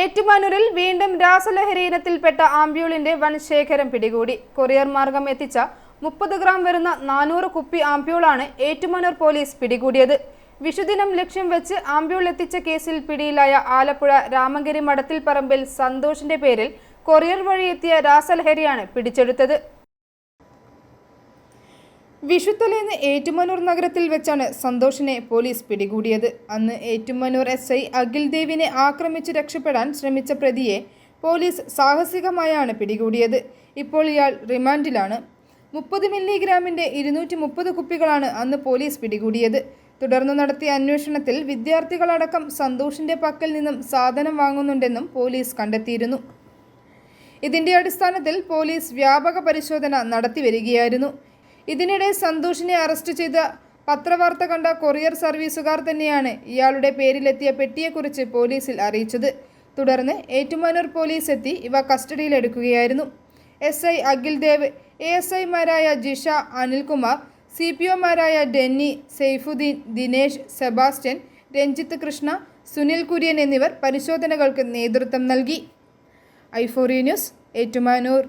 ഏറ്റുമാനൂരിൽ വീണ്ടും രാസലഹരി ഇനത്തിൽപ്പെട്ട ആംബ്യൂളിന്റെ വൻ ശേഖരം പിടികൂടി. കൊറിയർ മാർഗം എത്തിച്ച മുപ്പത് ഗ്രാം വരുന്ന നാനൂറ് കുപ്പി ആംബ്യൂളാണ് ഏറ്റുമാനൂർ പോലീസ് പിടികൂടിയത്. വിഷുദിനം ലക്ഷ്യം വെച്ച് ആംബ്യൂൾ എത്തിച്ച കേസിൽ പിടിയിലായ ആലപ്പുഴ രാമങ്കരി മഠത്തിൽ പറമ്പിൽ സന്തോഷിന്റെ പേരിൽ കൊറിയർ വഴി എത്തിയ രാസലഹരിയാണ് പിടിച്ചെടുത്തത്. വിഷുത്തലേന്ന് ഏറ്റുമാനൂർ നഗരത്തിൽ വെച്ചാണ് സന്തോഷിനെ പോലീസ് പിടികൂടിയത്. അന്ന് ഏറ്റുമാനൂർ എസ് ഐ അഖിൽ ദേവിനെ ആക്രമിച്ച് രക്ഷപ്പെടാൻ ശ്രമിച്ച പ്രതിയെ പോലീസ് സാഹസികമായാണ് പിടികൂടിയത്. ഇപ്പോൾ ഇയാൾ റിമാൻഡിലാണ്. മുപ്പത് മില്ലിഗ്രാമിന്റെ ഇരുന്നൂറ്റി മുപ്പത് കുപ്പികളാണ് അന്ന് പോലീസ് പിടികൂടിയത്. തുടർന്ന് നടത്തിയ അന്വേഷണത്തിൽ വിദ്യാർത്ഥികളടക്കം സന്തോഷിന്റെ പക്കൽ നിന്നും സാധനം വാങ്ങുന്നുണ്ടെന്നും പോലീസ് കണ്ടെത്തിയിരുന്നു. ഇതിന്റെ അടിസ്ഥാനത്തിൽ പോലീസ് വ്യാപക പരിശോധന നടത്തിവരികയായിരുന്നു ഇതിനിടെ സന്തോഷിനെ അറസ്റ്റ് ചെയ്ത പത്രവാർത്ത കണ്ട കൊറിയർ സർവീസുകാർ തന്നെയാണ് ഇയാളുടെ പേരിലെത്തിയ പെട്ടിയെക്കുറിച്ച് പോലീസിൽ അറിയിച്ചത്. തുടർന്ന് ഏറ്റുമാനൂർ പോലീസ് എത്തി ഇവ കസ്റ്റഡിയിലെടുക്കുകയായിരുന്നു. S I Akhil Dev A S ഐമാരായ ജിഷ അനിൽകുമാർ സി പി ഒമാരായ ഡെന്നി സെയ്ഫുദ്ദീൻ ദിനേശ് സെബാസ്റ്റ്യൻ രഞ്ജിത്ത് കൃഷ്ണ സുനിൽ കുര്യൻ എന്നിവർ പരിശോധനകൾക്ക് നേതൃത്വം നൽകി. ഐഫോറി ന്യൂസ് ഏറ്റുമാനൂർ.